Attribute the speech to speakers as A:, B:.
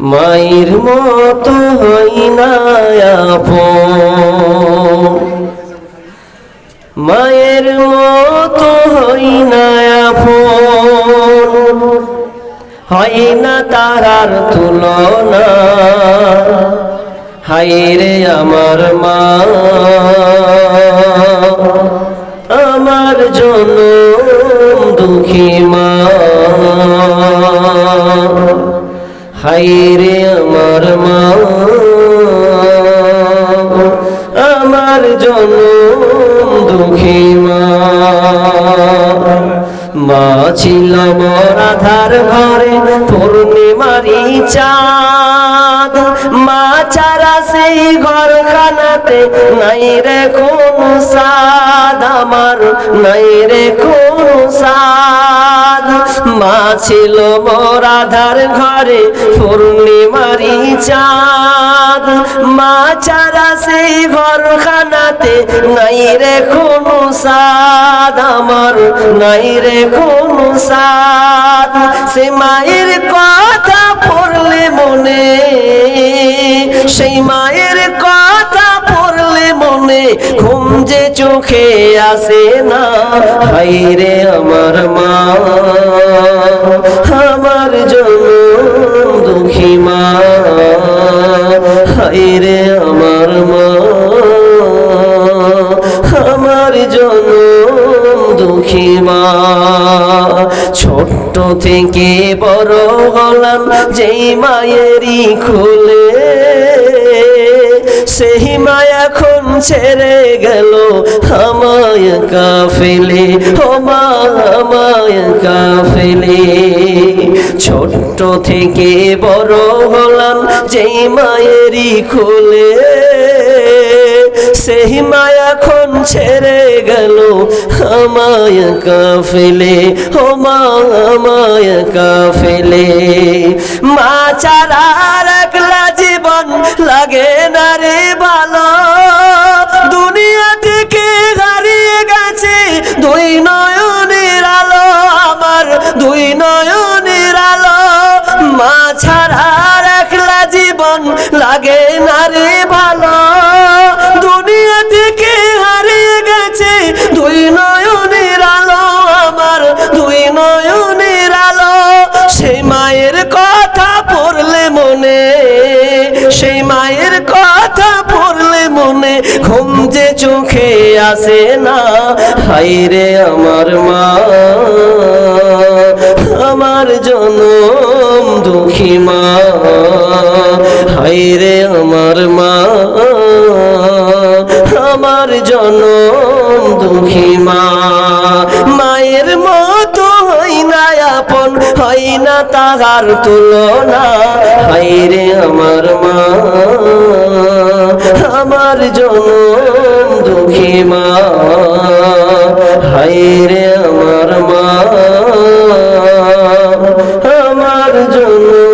A: মায়ের মতো হই না মায়ের মতো হই না হয় না তাহার তুলনা। হাই রে আমার মা। আমার জন্য দুঃখী মা। হাই রে আমার মা। আমার জন্য দুঃখী মা। ছিল মরাধার ঘরে পূর্ণিমারি চাঁদ। মা ছাড়া সেই ঘর খানাতে নাই রে কোন সাদ। আমার নাই রে কোন সাদ। মা ছিল মরাধার ঘরে পূর্ণিমারি চাঁদ। মা ছাড়া সেই ঘর খানাতে নাই রে কোন সাদ। আমার নাই রে কোন সাদ। সে মায়ের কথা পড়লে মনে, সেই মায়ের যে চোখে আসে না হাই রে আমার মা। আমার জন্য দুঃখী মা হাই রে আমার মা। আমার জন্য দুঃখী মা। ছোট্ট থেকে বড় হলাম যেই মায়েরই খুলে, সেই মা এখন ছেড়ে গেল আমায় কাফেলে, ও মা, আমায় কাফেলে। ছোট্ট থেকে বড় হলাম যেই মায়েরই খুলে সেই মা এখন ছেড়ে গেল আমায় কাফেলে, ও মা, আমায় কাফেলে। মা ছাড়া একলা লাগে না রে ভালো দুনিয়া থেকে হারিয়ে গেছে দুই নয়নের আলো আমার, দুই নয়নের আলো। সেই মায়ের কথা পড়লে মনে, সেই মায়ের কথা পড়লে মনে, ঘুম যে চোখে আসে না। হাই রে আমার মা, আমার জনম দুঃখী মা। হাইরে আমার মা। আমার জনম দুঃখী মা। মায়ের মতো হই না আপন হই না তাহার তুলনা। হাইরে আমার মা। আমার জনম দুঃখী মা। হাইরে আমার মা। আমার জনম